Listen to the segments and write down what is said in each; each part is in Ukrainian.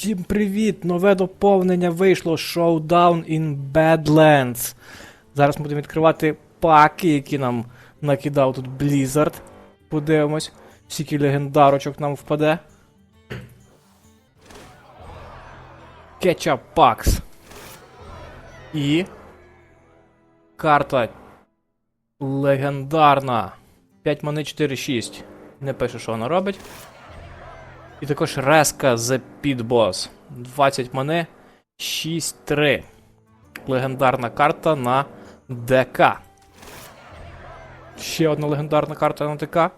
Всім привіт! Нове доповнення вийшло Showdown in Badlands. Зараз ми будемо відкривати паки, які нам накидав тут Blizzard. Подивимось, скільки легендарочок нам впаде. Ketchup Packs. І. Карта. Легендарна. 5 мани 4-6. Не пише, що вона робить. І також Реска Pit Boss. 20 мани 6-3. Легендарна карта на ДК. Ще одна легендарна карта на ДК.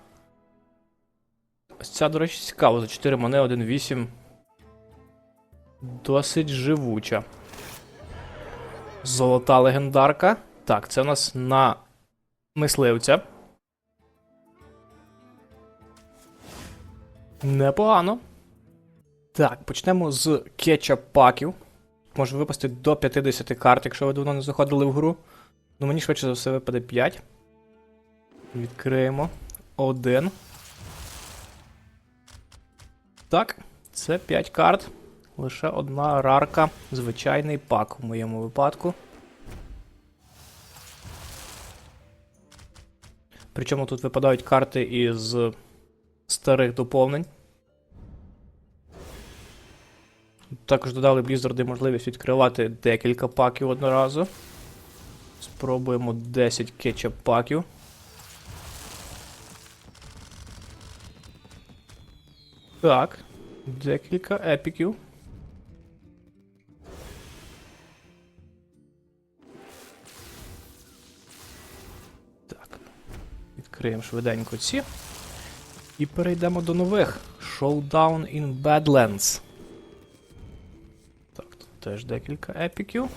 Ось ця, до речі, цікава. За 4 мани 1-8. Досить живуча. Золота легендарка. Так, це у нас на мисливця. Непогано. Так, почнемо з кетчап-паків. Може випасти до 50 карт, якщо ви давно не заходили в гру. Ну мені швидше за все випаде 5. Відкриємо. Один. Так, це 5 карт. Лише одна рарка. Звичайний пак у моєму випадку. Причому тут випадають карти із старих доповнень. Також додали Blizzard можливість відкривати декілька паків одноразу. Спробуємо 10 кетчап паків. Так, декілька епіків. Так, відкриємо швиденько ці. І перейдемо до нових. Showdown in Badlands. Так, тут теж декілька епіків.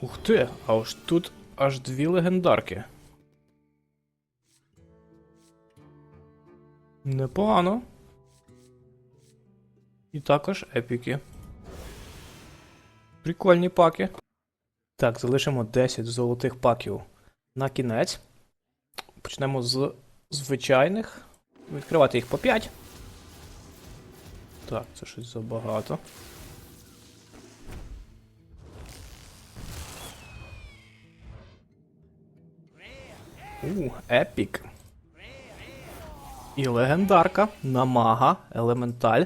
Ух ти, а ось тут аж дві легендарки. Непогано. І також епіки. Прикольні паки. Так, залишимо 10 золотих паків на кінець. Почнемо з звичайних. Відкривати їх по 5. Так, це щось забагато. У, епік. І легендарка. Намага, елементаль.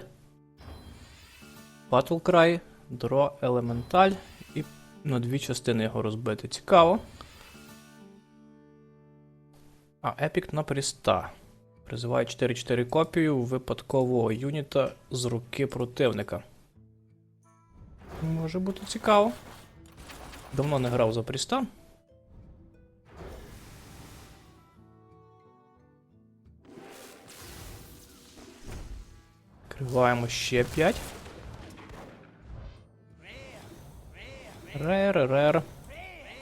Battlecry, Дро Елементаль і на дві частини його розбити. Цікаво. А епік на пріста. Призиває 4-4 копію випадкового юніта з руки противника. Може бути цікаво. Давно не грав за пріста. Відкриваємо ще 5. Рер, рер,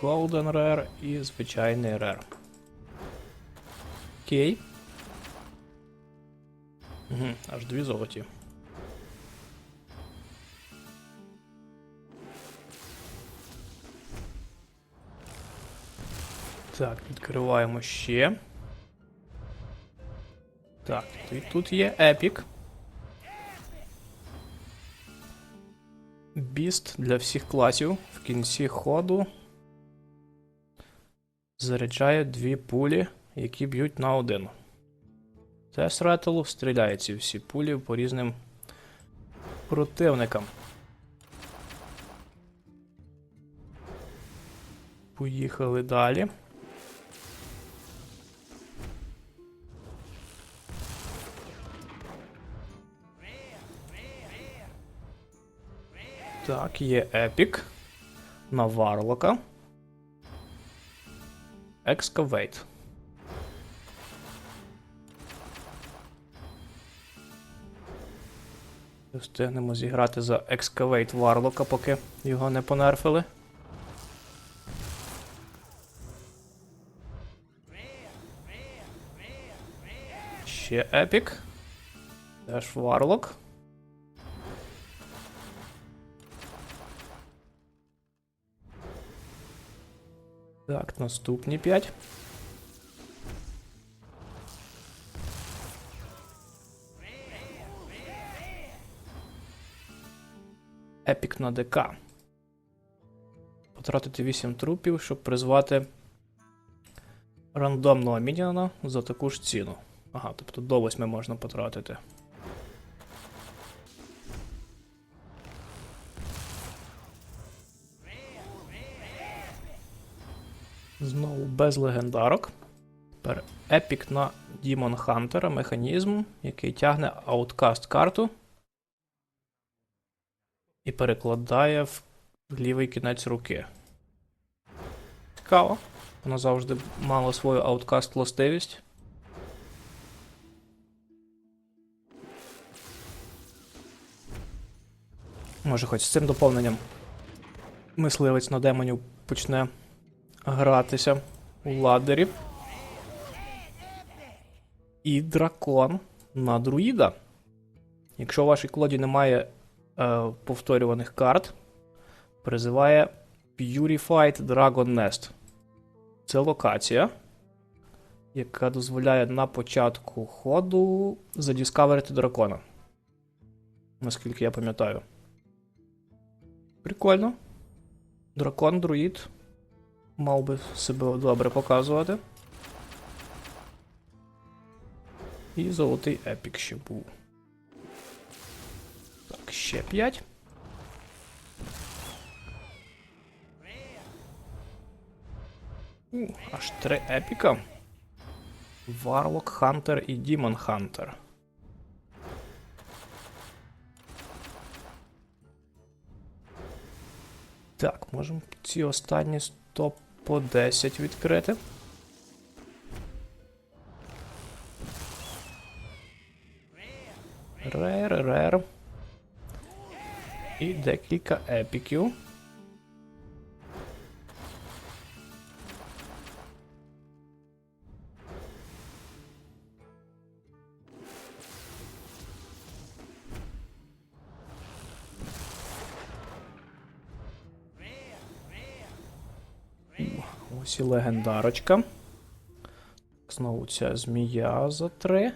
Golden Rare і звичайний рер. Окей. Угу, аж дві золоті. Так, відкриваємо ще. Так, і тут є епік. Біст для всіх класів в кінці ходу заряджає дві пулі, які б'ють на один. Це Ретелу стріляє ці всі пулі по різним противникам. Поїхали далі. Так, є епік. На Варлока. Excavate. Встигнемо зіграти за Excavate Варлока, поки його не понерфили. Ще епік. Теж Варлок. Так, наступні 5. Епік на ДК. Потратити 8 трупів, щоб призвати рандомного мініона за таку ж ціну. Ага, тобто до 8 можна потратити. Знову без легендарок. Тепер епік на Demon Hunter, механізм, який тягне Outcast карту і перекладає в лівий кінець руки. Цікаво. Вона завжди мала свою Outcast властивість. Може, хоч з цим доповненням мисливець на демонів почне гратися у ладері. І дракон на друїда. Якщо у вашій колоді немає е, повторюваних карт, призиває Purified Dragon Nest. Це локація, яка дозволяє на початку ходу задіскаверити дракона. Наскільки я пам'ятаю. Прикольно. Дракон, друїд. Мав би себе добре показувати. І золотий епік ще був. Так, ще 5. У, аж три епіка. Варлок Хантер і Дімон Хантер. Так, можемо ці останні 100 по 10 відкрити. Рер, рер. І декілька епіків. Ось легендарочка. Знову ця змія за три.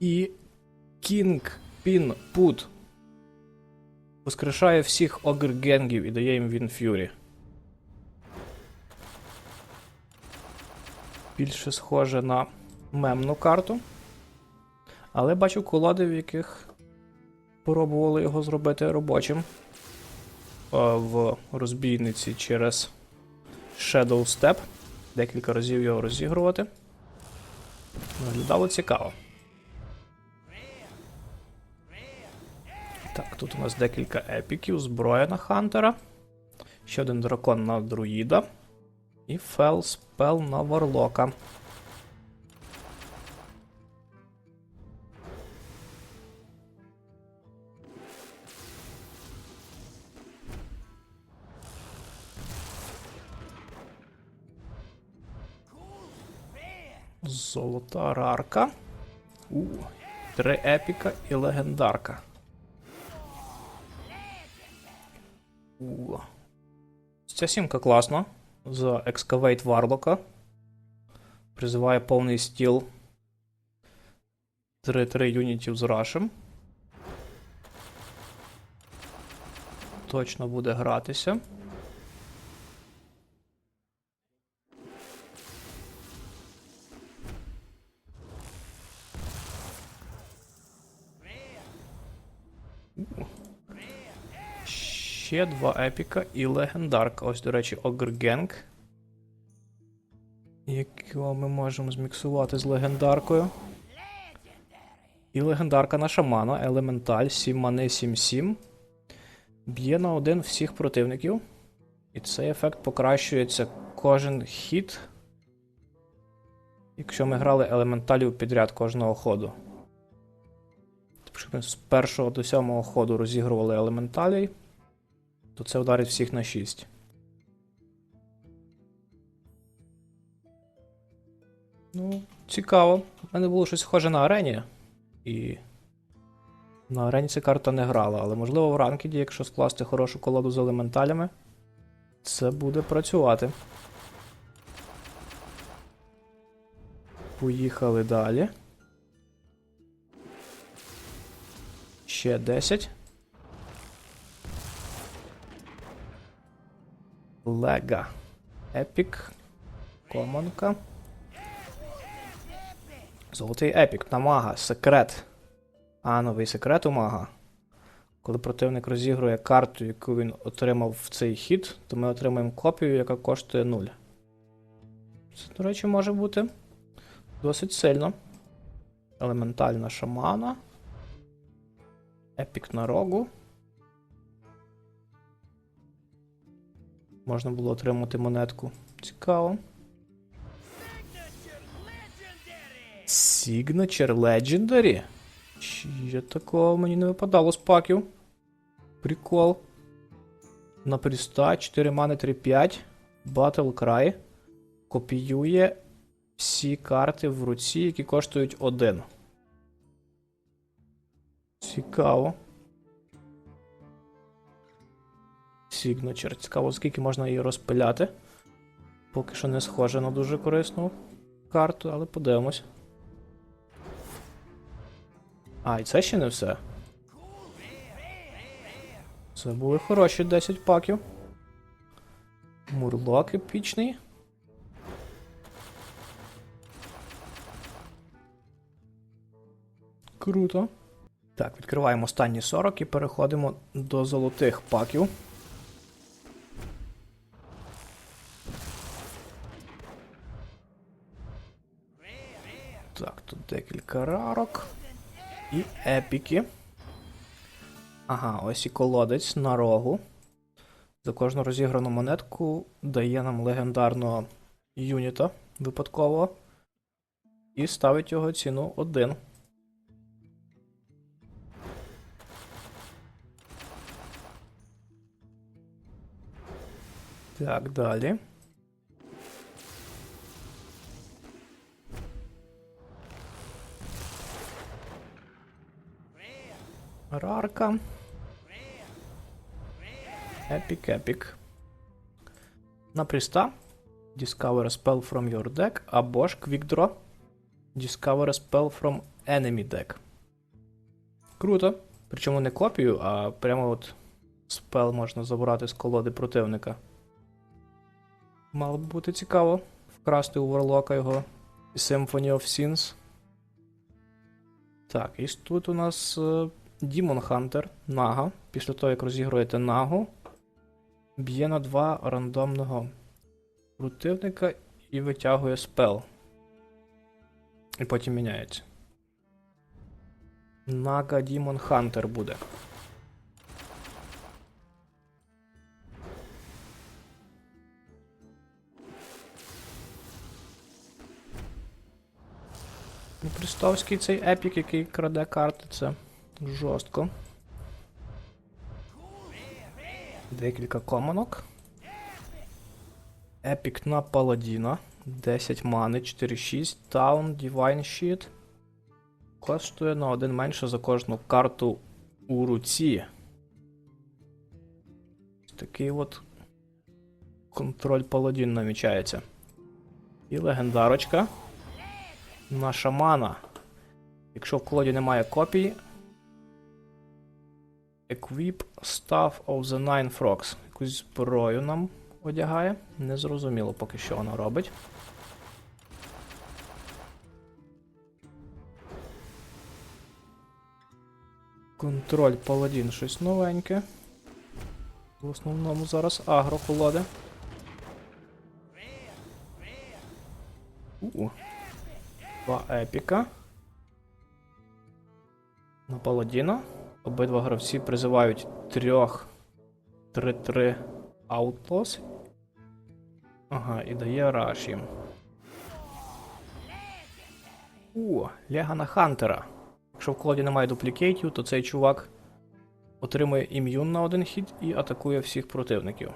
І Кінг Пін Пут воскрешає всіх огргенгів і дає їм Він Фюрі. Більше схоже на мемну карту. Але бачу колоди, в яких пробували його зробити робочим в розбійниці через Shadow Step. Декілька разів його розігрувати. Виглядало цікаво. Так, тут у нас декілька епіків, зброя на Хантера. Ще один дракон на друїда. І фел спел на Варлока. Золота рарка. У, три епіка і легендарка. У. Ця сімка класна. За Excavate Варлока. Призиває повний стіл. 3-3 юнітів з рашем. Точно буде гратися. Ще два епіка і легендарка. Ось, до речі, Огргенг. Якого ми можемо зміксувати з легендаркою. І легендарка на шамана, елементаль, 7 мани 7-7. Б'є на один всіх противників. І цей ефект покращується кожен хід. Якщо ми грали елементалів підряд кожного ходу. Тобто ми з першого до сьомого ходу розігрували елементалій, то це ударить всіх на 6. Ну, цікаво. У мене було щось схоже на арені. І на арені ця карта не грала, але можливо в ранкіді, якщо скласти хорошу колоду з елементалями, Це буде працювати. Поїхали далі. Ще 10. Лега. Епік. Комонка. Золотий епік. Намага. Секрет. А, новий секрет у мага. Коли противник розігрує карту, яку він отримав в цей хід, то ми отримаємо копію, яка коштує 0. Це, до речі, може бути досить сильно. Елементальна шамана. Епік на рогу. Можна було отримати монетку. Цікаво. Signature Legendary? Ще такого мені не випадало з паків. Прикол. На пріста 4 мани 3-5. Battle Cry. Копіює всі карти в руці, які коштують 1. Цікаво. Signature. Цікаво, скільки можна її розпиляти. Поки що не схоже на дуже корисну карту, але подивимось. А, і це ще не все. Це були хороші 10 паків. Мурлок епічний. Круто. Так, відкриваємо останні 40 і переходимо до золотих паків. Декілька рарок. І епіки. Ага, ось і колодець на рогу. За кожну розіграну монетку дає нам легендарного юніта випадково. І ставить його ціну 1. Так, далі. Рарка. Епік, епік. На пріста. Discover a spell from your deck або ж Quick Draw. Discover a spell from enemy deck. Круто. Причому не копію, а прямо от спел можна забрати з колоди противника. Мало б бути цікаво вкрасти у Варлока його Symphony of Sins. Так, і тут у нас е, Demon Hunter, Нага. Після того, як розігруєте Нагу, б'є на два рандомного противника і витягує спел. І потім міняється. Нага Demon Hunter буде. Пристовський цей епік, який краде карти, це жорстко. Декілька комонок. Епік на паладіна. 10 мани, 4-6, таун, Divine Sheet. Коштує на один менше за кожну карту у руці. Такий от контроль паладін намічається. І легендарочка на шамана. Якщо в колоді немає копії. Equip Staff of the Nine Frogs. Якусь зброю нам одягає. Незрозуміло поки що вона робить. Контроль паладін щось новеньке. В основному зараз агро колоди. У. Два епіка. На паладіна. Обидва гравці призивають трьох 3-3 Outlaws. Ага, і дає раш їм. О, Легана Хантера. Якщо в колоді немає дуплікейтів, то цей чувак отримує ім'юн на один хід і атакує всіх противників.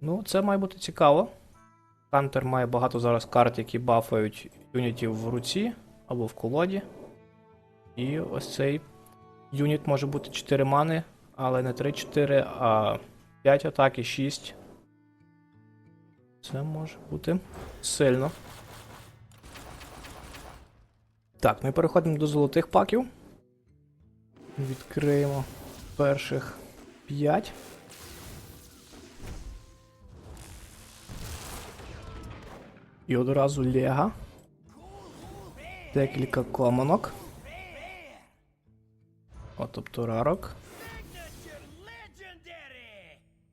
Ну, це має бути цікаво. Хантер має багато зараз карт, які бафають юнітів в руці або в колоді. І ось цей юніт може бути 4 мани, але не 3-4, а 5 атаки, 6. Це може бути сильно. Так, ми переходимо до золотих паків. Відкриємо перших 5. І одразу Лега. Декілька комонок. О, тобто рарок.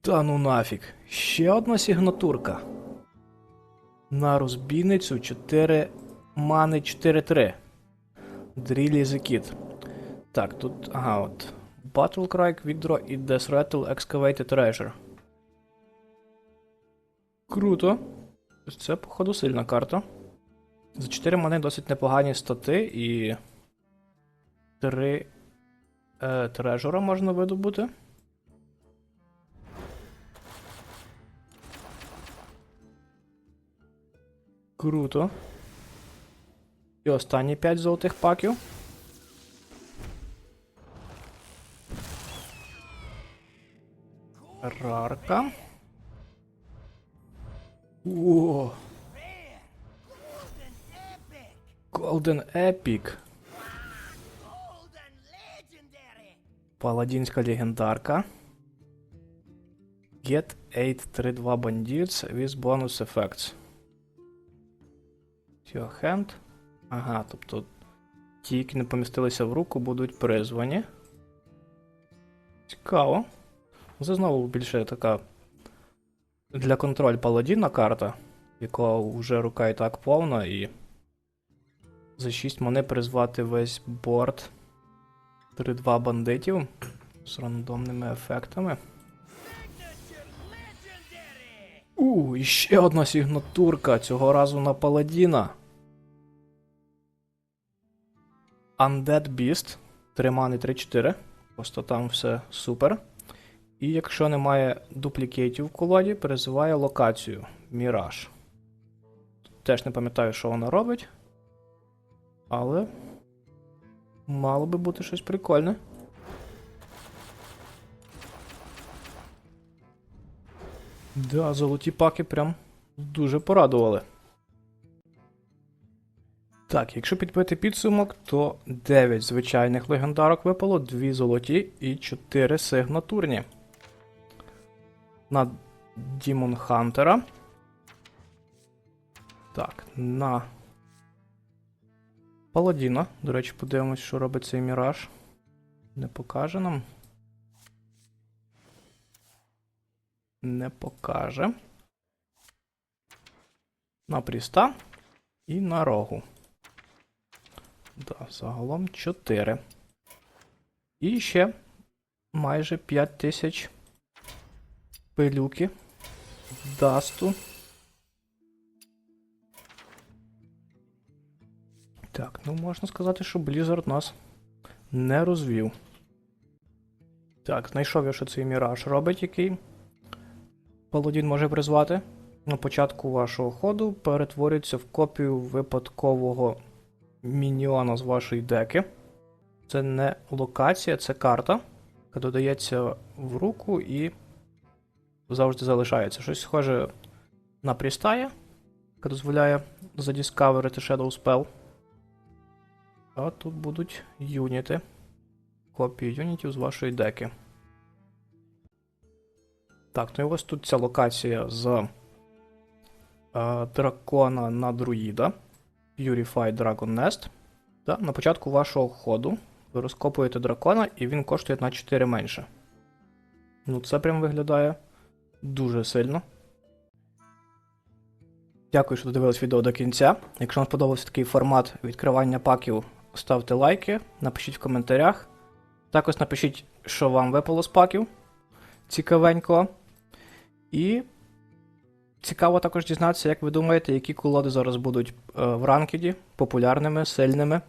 Та ну нафіг. Ще одна сигнатурка. На розбійницю 4 мани 4-3. Дрілі Зекіт. Так, тут. Ага, от. Battle Cry, Quick і Death Rattle Excavated Treasure. Круто. Це, походу, сильна карта. За 4 мани досить непогані стати і. 3 е, трежора можна видобути. Круто. І останні 5 золотих паків. Рарка. О! Golden Epic. Паладінська легендарка. Get 832 Bandits with bonus effects. Your hand. Ага, тобто ті, які не помістилися в руку, будуть призвані. Цікаво. Це знову більше така для контроль паладіна карта, якого вже рука і так повна, і за 6 мани призвати весь борт 3-2 бандитів з рандомними ефектами. У, і ще одна сигнатурка, цього разу на паладіна. Undead Beast. 3 мани 3-4. Просто там все супер. І якщо немає дуплікейтів в колоді, призиває локацію Міраж. Теж не пам'ятаю, що вона робить. Але. Мало би бути щось прикольне. Да, золоті паки прям дуже порадували. Так, якщо підбити підсумок, то 9 звичайних легендарок випало, 2 золоті і 4 сигнатурні. На Дімон Хантера. Так, на Паладіна. До речі, подивимось, що робить цей міраж. Не покаже нам. Не покаже. На Пріста і на рогу. Да, загалом 4. І ще майже 5 тисяч пилюки. Дасту. Так, ну можна сказати, що Blizzard нас не розвів. Так, знайшов я, що цей міраж робить, який паладін може призвати. На початку вашого ходу перетворюється в копію випадкового мініона з вашої деки. Це не локація, це карта, яка додається в руку і завжди залишається. Щось схоже на Прістая, яка дозволяє задіскаверити Shadow Spell. А тут будуть юніти. Копії юнітів з вашої деки. Так, ну і ось тут ця локація з е, дракона на друїда. Purified Dragon Nest. Да, на початку вашого ходу ви розкопуєте дракона, і він коштує на 4 менше. Ну, це прям виглядає дуже сильно. Дякую, що додивились відео до кінця. Якщо вам сподобався такий формат відкривання паків, ставте лайки, напишіть в коментарях. Також напишіть, що вам випало з паків. Цікавенько. І цікаво також дізнатися, як ви думаєте, які колоди зараз будуть е, в ранкеді, популярними, сильними.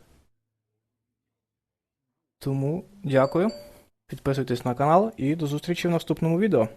Тому дякую. Підписуйтесь на канал і до зустрічі в наступному відео.